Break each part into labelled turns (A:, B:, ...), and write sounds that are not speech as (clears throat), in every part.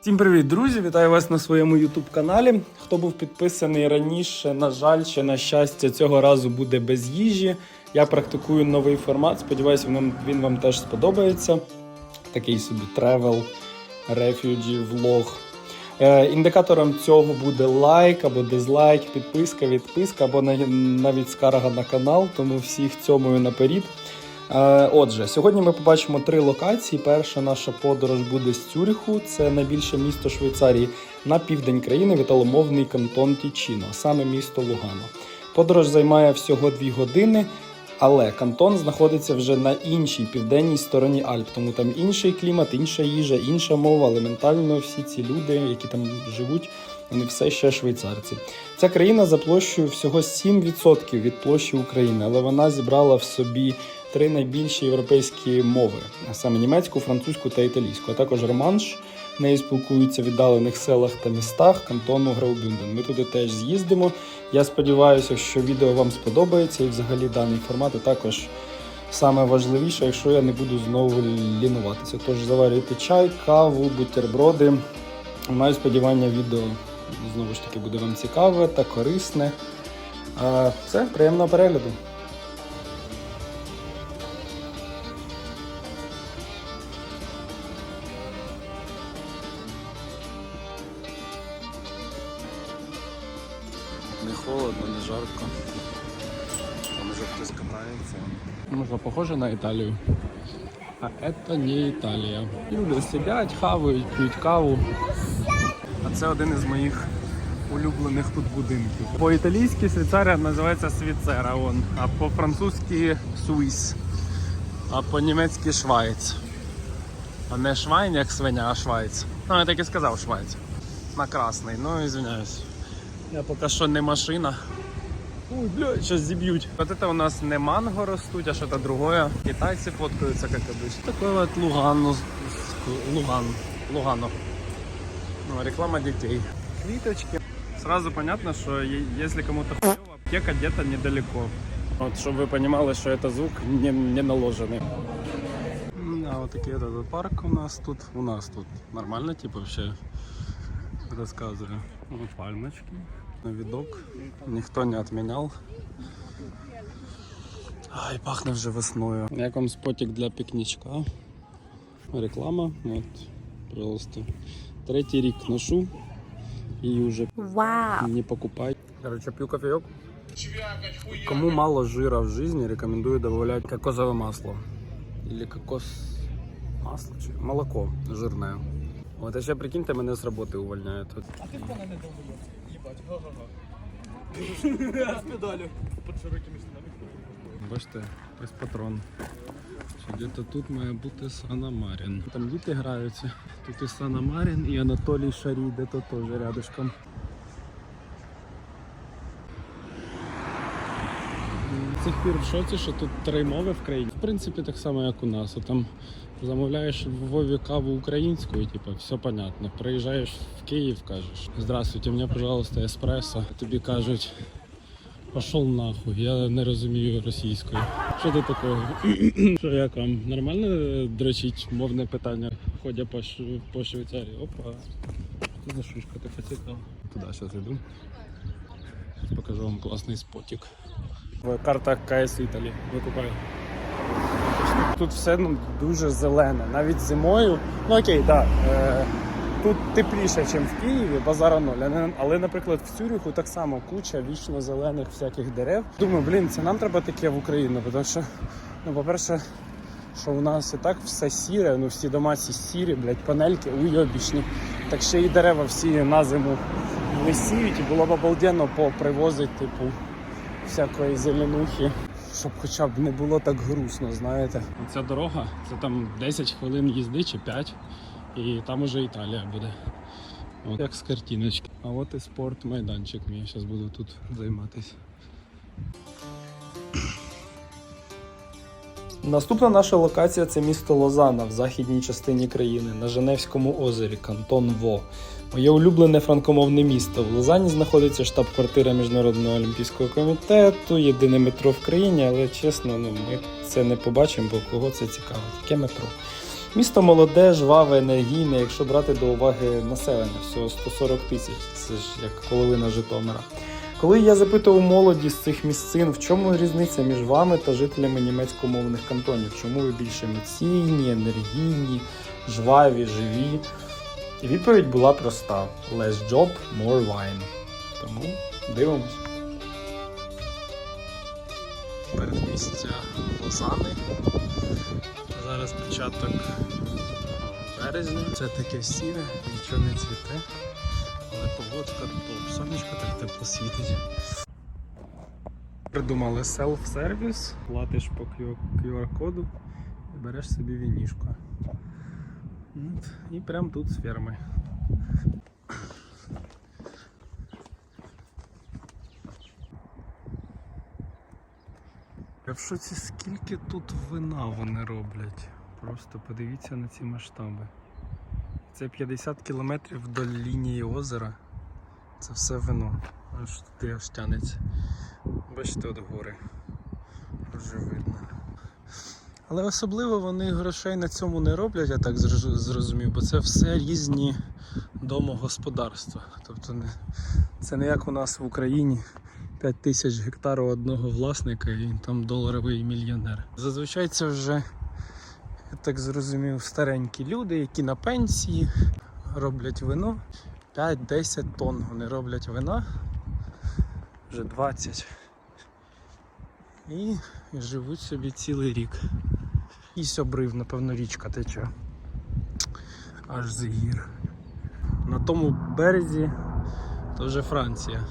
A: Всім привіт, друзі! Вітаю вас на своєму youtube каналі. Хто був підписаний раніше, на жаль, чи на щастя, цього разу буде без їжі. Я практикую новий формат. Сподіваюся, він, вам теж сподобається. Такий собі travel, refugee, влог. Е, індикатором цього буде лайк або дизлайк, підписка, відписка або навіть скарга на канал, тому всіх цьомую наперед. Е, Отже, сьогодні ми побачимо три локації. Перша наша подорож буде з Цюриху, це найбільше місто Швейцарії, на південь країни віталомовний кантон Тічіно, саме місто Лугано. Подорож займає всього дві години, але кантон знаходиться вже на іншій південній стороні Альп, тому там інший клімат, інша їжа, інша мова, але ментально всі ці люди, які там живуть, вони все ще швейцарці. Ця країна за площею всього 7% від площі України, але вона зібрала в собі три найбільші європейські мови, а саме німецьку, французьку та італійську, а також романш. Нею спілкуються в віддалених селах та містах кантону Граубюнден. Ми туди теж з'їздимо. Я сподіваюся, що відео вам сподобається і взагалі даний формат і також саме важливіше, якщо я не буду знову лінуватися. Тож заварюйте чай, каву, бутерброди. Маю сподівання, відео знову ж таки буде вам цікаве та корисне. А, Все, приємного перегляду. Не холодно, не жарко. Там вже хтось катається. Може, похоже на Італію. А це не Італія. Люди сидять, хавають, п'ють каву. А це один із моїх улюблених тут будинків. По-італійськи Швейцарія називається Свіцера, вон. а по-французьки Суїс, а по-німецьки Швайц. А не Швайн, як свиня, а Швайц. Ну, я так і сказав Швайц. На красний, ну извиняюсь. Я поки що не машина. Ой, блядь, сейчас зіб'ють. Вот это у нас не манго ростуть, а что-то другое. Китайцы фоткаются, как обычно. Такой вот Луган, ну, с- Луган, Лугано. Ну, реклама детей. Квиточки. Сразу понятно, что е- если кому-то хуёво, аптека где-то недалеко. Вот, чтобы вы понимали, что это звук не, не наложенный. А вот такой этот парк у нас тут. У нас тут нормально, типа вообще рассказываю. Вот пальмочки. Видок ніхто не відміняв. Ай, пахне вже весною. Як вам спотик для пікнічка? Реклама. От, пожалуйста. Третій рік ношу і вже
B: Вау!
A: не покупай. Короче, пью кофеек. Кому мало жира в жизни, рекомендую добавлять кокосовое масло. Или кокос... Масло? чи- Молоко жирное. Вот, а ще прикиньте, мене з роботи увольняють. От. Бачите, ось патрон. Що Где-то тут має бути Санамарін. Там діти граються. Тут і Санамарін, і Анатолій Шарій, де то теж рядышком. З цих пір в шоці, що тут три мови в країні. В принципі, так само, як у нас. А Там замовляєш Вові каву українською, типу, все понятно. Приїжджаєш в Київ, кажеш, здравствуйте, мені, пожалуйста, еспресо. Тобі кажуть, пошел нахуй, я не розумію російською. Що ти такого? (clears throat) Що як вам? Нормально е, дрочить мовне питання, ходя по, Ш- по Швейцарії? Опа. Що за шушка така цікава? Туди зараз йду. Покажу вам класний спотик. Карта КС Італії. Викупаю. Тут все ну, дуже зелене. Навіть зимою. Ну окей, так. Е, тут тепліше, ніж в Києві, базара ноль. Але, наприклад, в Цюриху так само куча вічно зелених всяких дерев. Думаю, блін, це нам треба таке в Україну, тому що, ну, по-перше, що у нас і так все сіре, ну всі дома ці сірі, блядь, панельки уйобічні. Так ще і дерева всі на зиму висіють, і було б обалденно попривозити, типу, всякої зеленухи. Щоб хоча б не було так грустно, знаєте. Ця дорога, це там 10 хвилин їзди чи 5, і там уже Італія буде. От як з картиночки. А от і спорт майданчик. Я зараз буду тут займатися. Наступна наша локація це місто Лозана в західній частині країни на Женевському озері, кантон Во. Моє улюблене франкомовне місто. В Лозані знаходиться штаб-квартира Міжнародного олімпійського комітету, єдине метро в країні, але чесно, ну ми це не побачимо, бо кого це цікавить. Яке метро? Місто молоде, жваве, енергійне, якщо брати до уваги населення, всього 140 тисяч, це ж як половина Житомира. Коли я запитував молоді з цих місцин, в чому різниця між вами та жителями німецькомовних кантонів, чому ви більш емоційні, енергійні, жваві, живі? І відповідь була проста: less job, more wine. Тому дивимось. Передмістя Лозани. Зараз початок березня. Це таке сіре, нічого не цвіте. Але погодка топ. Сонечко так тепло світить. Придумали селф-сервіс, платиш по QR-коду і береш собі вінішку. От, І прямо тут з ферми. Я в шоці скільки тут вина вони роблять. Просто подивіться на ці масштаби. Це 50 кілометрів до лінії озера. Це все вино. Аж туди аж тянеться. Бачите, от гори. Вже видно. Але особливо вони грошей на цьому не роблять, я так зрозумів, бо це все різні домогосподарства. Тобто це не як у нас в Україні 5 тисяч гектарів одного власника і там доларовий мільйонер. Зазвичай це вже, я так зрозумів, старенькі люди, які на пенсії роблять вино. 5-10 тонн вони роблять вина, вже 20. І живуть собі цілий рік. І обрив, напевно, річка тече. Аж з гір. На тому березі то вже Франція.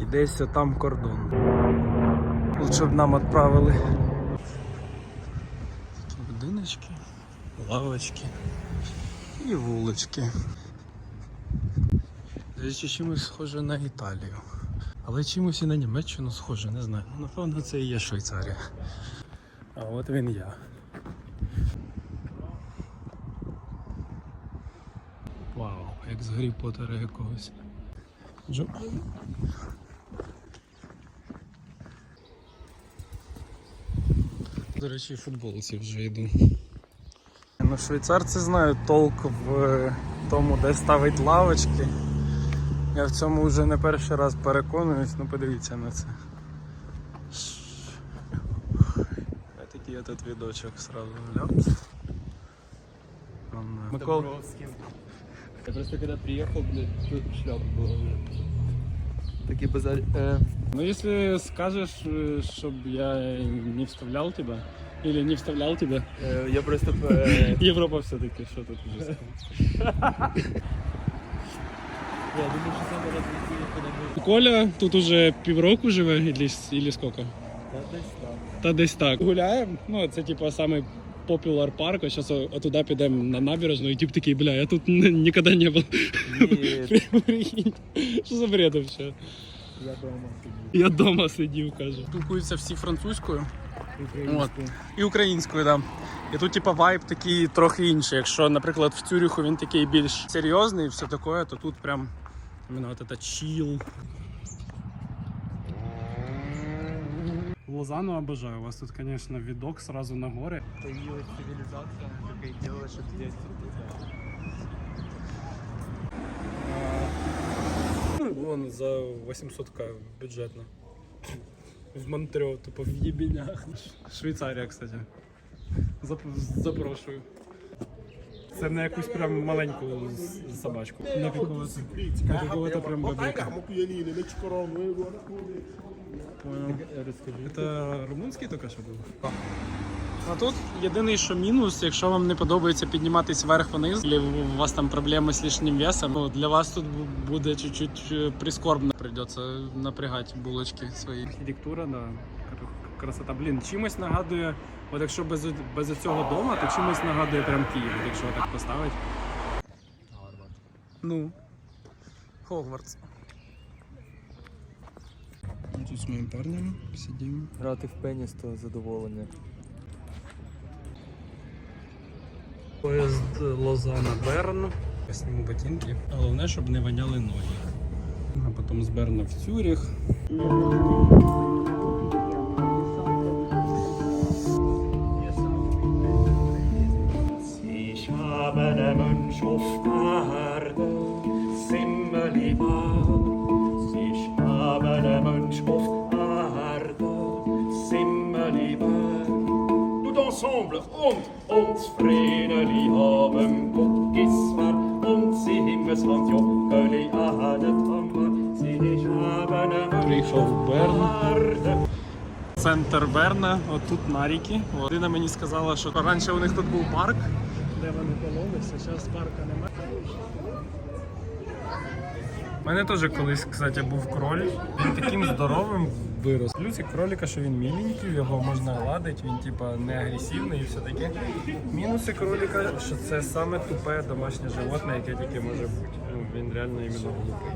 A: І десь там кордон. Лучше б нам відправили. Такі будиночки, лавочки і вулички. Здається, чимось схоже на Італію. Але чимось і на Німеччину схоже, не знаю. Ну, напевно, це і є Швейцарія. А от він я. Як з Гаррі Поттера якогось. Джо. До речі, футболці вже йду. Ну, швейцарці знають толк в тому, де ставить лавочки. Я в цьому вже не перший раз переконуюсь, ну подивіться на це. Я такий этот відочок сразу ляпс. Е, Микол...
B: Добровским. Я просто когда приехал, блядь, тут шляпа была уже. Такие базар... Э,
A: Ну, если скажешь, э, чтобы я не вставлял тебя, или не вставлял тебя,
B: э, я просто... (laughs) э,
A: Европа все-таки, что тут уже сказать.
B: Я думаю, что сам раз куда будет.
A: Коля тут уже півроку живе, или, или сколько?
B: Да, десь там.
A: Та десь так. Гуляємо. Ну, це типу самий популяр парк. Ось зараз отуди підемо на набережну, і тип такий, бля, я тут ніколи не був.
B: Нет, (laughs)
A: Що за бред вообще?
B: я дома сидел.
A: Я вдома сидів, каже. Спілкуються всі французькою
B: Украинскую.
A: і українською, да. І тут, типа, вайб такий трохи інший. Якщо, наприклад, в Цюріху він такий більш серйозний і все таке, то тут прям іменно от это чіл. Лозану обожаю. У вас тут, конечно, видок сразу на горы.
B: Появилась цивилизация, она только и делала, что здесь
A: Ну, Вон за 800к бюджетно. В Монтрео, типа в єбінях. Швейцарія, кстати. Зап- Запрошую. Це на якусь прям маленьку собачку. На какого-то прям. Понял.
B: Расскажи.
A: Це румунський тільки що був? А тут єдиний, що мінус, якщо вам не подобається підніматись вверх-вниз, або у вас там проблеми з лишнім весом, ну, для вас тут буде чуть-чуть е, прискорбно. Придеться напрягати булочки свої. Архітектура, да. Кр- Красота. Блін, чимось нагадує, от якщо без, без цього дома, то чимось нагадує прям Київ, якщо так поставити. Ну. Хогвартс. Тут з моїм парнем сидимо.
B: Грати в пеніс, то задоволення.
A: Поїзд Лозана Берн. Я сніму ботинки. Головне, щоб не воняли ноги. А потім з Берна в Цюріх.
C: Ensemble und uns Vreneli haben Gott gismar und sie hinges van Jokkeli ade tamma. Sie ich habe der Mensch
A: Приїхав в Берн. Центр Берна, отут на ріки. Людина мені сказала, що раніше у них тут був парк, де вони кололися, зараз парка немає. У мене теж колись, кстати, був кроль. Він таким здоровим вирос. Плюсик кролика, що він міленький, його можна гладити, він типа не агресивний і все таке. Мінуси кролика, що це саме тупе домашнє животне, яке тільки може бути. Ну, він реально іменно глупий.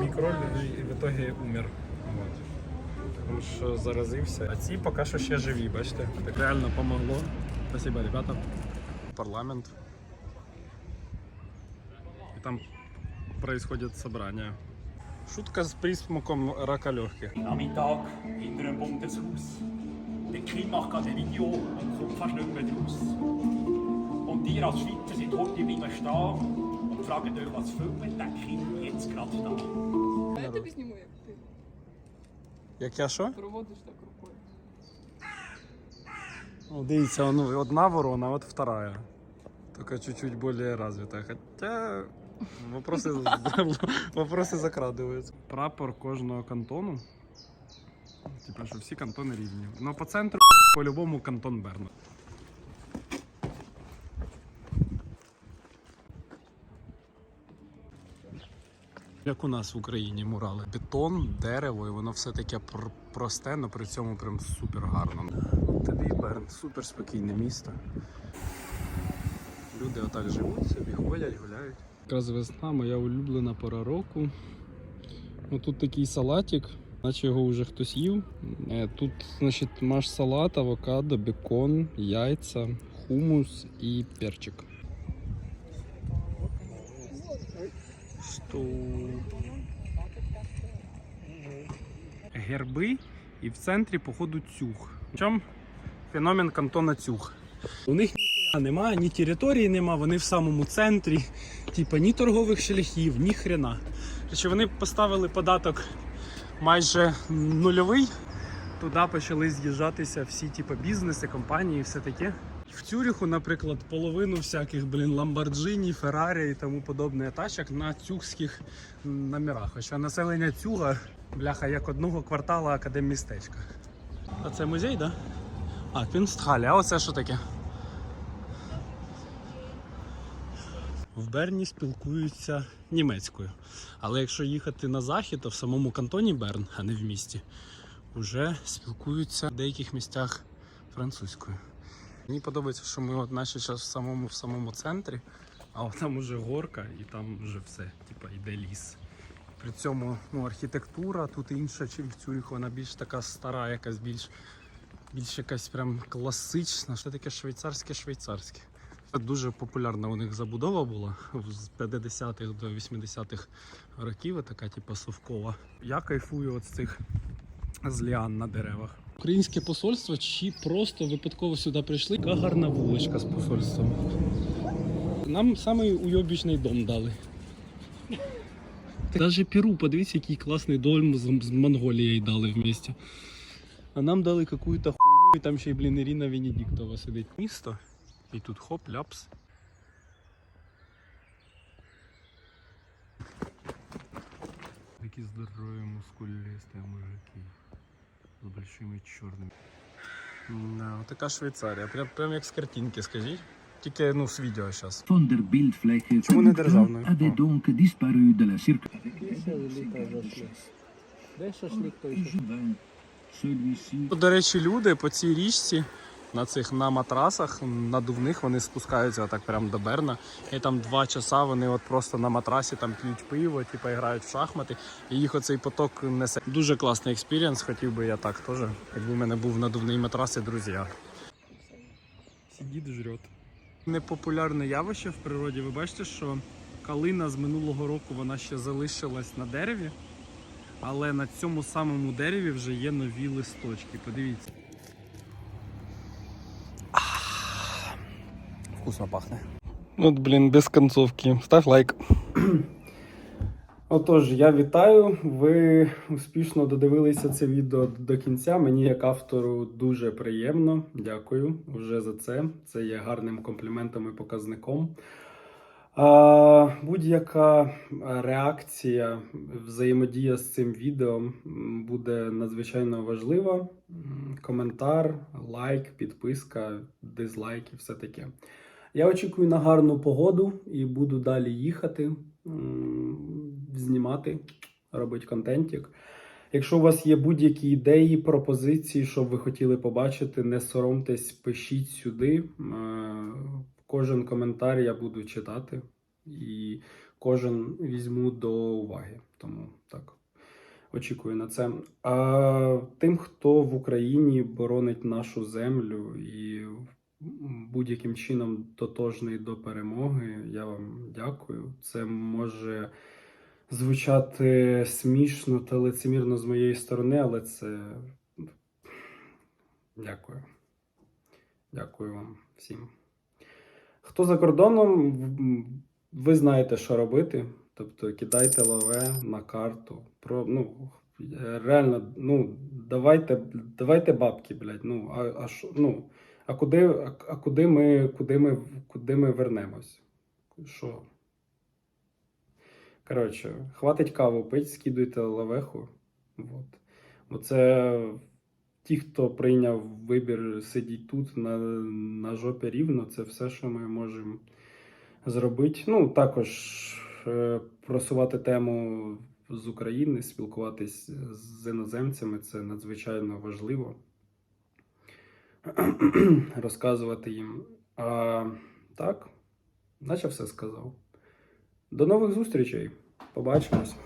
A: Мій кроль в- ітогі умер. Тому що заразився. А ці поки що ще живі, бачите? Так реально помогло. Спасибо, ребята. Парламент. І там происходят собрания. Шутка з присмаком рака легких.
C: Nachmittag hinter dem Bundeshaus. Der Kim macht gerade ein Video und kommt fast nicht mehr raus. Und ihr als Schweizer seid heute bleiben stehen und fragt euch, was filmt der Kim jetzt gerade da?
D: Я тобі зніму, як ти
A: Як я що?
D: проводиш так рукою.
A: Ну, дивіться, ну, одна ворона, от вторая. Только чуть-чуть более развитая. Хотя вопросы, (laughs) вопросы закрадываются. Прапор кожного кантону. Типа, що всі кантони рівні. Ну по центру по-любому кантон Берна. Як у нас в Україні мурали. Бетон, дерево, і воно все таке пр- просте, але при цьому прям супер гарно. Тобі Берн, супер спокійне місто. Люди отак живуть собі, ходять, гуляють. Якраз весна моя улюблена пора року. Ну, тут такий салатик, наче його вже хтось їв. Е, Тут, значить, маш салат, авокадо, бекон, яйця, хумус і перчик. Герби і в центрі, походу, цюг. В чому феномен кантона цюг? У них нема, ні території нема, вони в самому центрі, типа ні торгових шляхів, ні хрена. Короче, вони поставили податок майже нульовий. Туди почали з'їжджатися всі типа, бізнеси, компанії, все таке. В Цюріху, наприклад, половину всяких блін, Ламборджині, Феррарі і тому подобне тачок на цюгських номерах. Хоча населення цюга, бляха, як одного квартала академмістечка. А це музей, так? Да? А, Квінстхалі, а оце що таке? В Берні спілкуються німецькою. Але якщо їхати на захід, то в самому кантоні Берн, а не в місті, вже спілкуються в деяких місцях французькою. Мені подобається, що ми от наче зараз в самому в самому центрі, а там уже горка і там вже все, типа йде ліс. При цьому ну, архітектура тут інша, ніж в Цюріху, вона більш така стара, якась більш, більш якась прям класична. Що таке швейцарське швейцарське. Це дуже популярна у них забудова була з 50-х до 80-х років, така типу совкова. Я кайфую от з цих з ліан на деревах. Українське посольство чи просто випадково сюди прийшли. Яка гарна вуличка з посольством. Нам самий уйобічний дом дали. Даже Перу, подивіться, який класний дом з, з Монголією дали вместе. А нам дали какую-то хуйню, і там ще й, блін, Ірина Венедіктова сидить. Місто. І тут хоп, ляпс. Такі здорові, мускулисті мужики. З большими чорними. Да, така Швейцарія. Прям, прям як з картинки, скажіть. Тільки ну, з відео зараз. Чому не державною? До речі, люди по цій річці на цих на матрасах надувних вони спускаються отак прямо до Берна. І там два часа вони от просто на матрасі там п'ють пиво, типу грають в шахмати, і їх оцей поток несе. Дуже класний експірієнс, хотів би я так теж, якби в мене був надувний матрас і друзі. Сидить, жрет. Непопулярне явище в природі. Ви бачите, що калина з минулого року вона ще залишилась на дереві. Але на цьому самому дереві вже є нові листочки. Подивіться. Вкусно пахне. От, блін, без концовки. Став лайк. Отож, я вітаю. Ви успішно додивилися це відео до кінця. Мені як автору дуже приємно. Дякую вже за це. Це є гарним компліментом і показником. А, будь-яка реакція, взаємодія з цим відео буде надзвичайно важлива. Коментар, лайк, підписка, дизлайк і все таке. Я очікую на гарну погоду і буду далі їхати, знімати, робити контентик. Якщо у вас є будь-які ідеї, пропозиції, що ви хотіли побачити, не соромтесь, пишіть сюди. Е, Кожен коментар я буду читати і кожен візьму до уваги. Тому так, очікую на це. А тим, хто в Україні боронить нашу землю і будь-яким чином тотожний до перемоги, я вам дякую. Це може звучати смішно та лицемірно з моєї сторони, але це дякую. Дякую вам всім. Хто за кордоном, ви знаєте, що робити. Тобто кидайте лаве на карту. Про, ну, реально, ну, давайте, давайте бабки, блядь. Ну, а, а, що, ну, а, куди, а, куди, ми, куди, ми, куди ми вернемось? Що? Коротше, хватить каву пить, скидуйте лавеху. Вот. Оце ті, хто прийняв вибір сидіть тут на, на жопі рівно, це все, що ми можемо зробити. Ну, також е, просувати тему з України, спілкуватись з іноземцями це надзвичайно важливо. (clears throat) Розказувати їм. А так, наче все сказав. До нових зустрічей. Побачимось.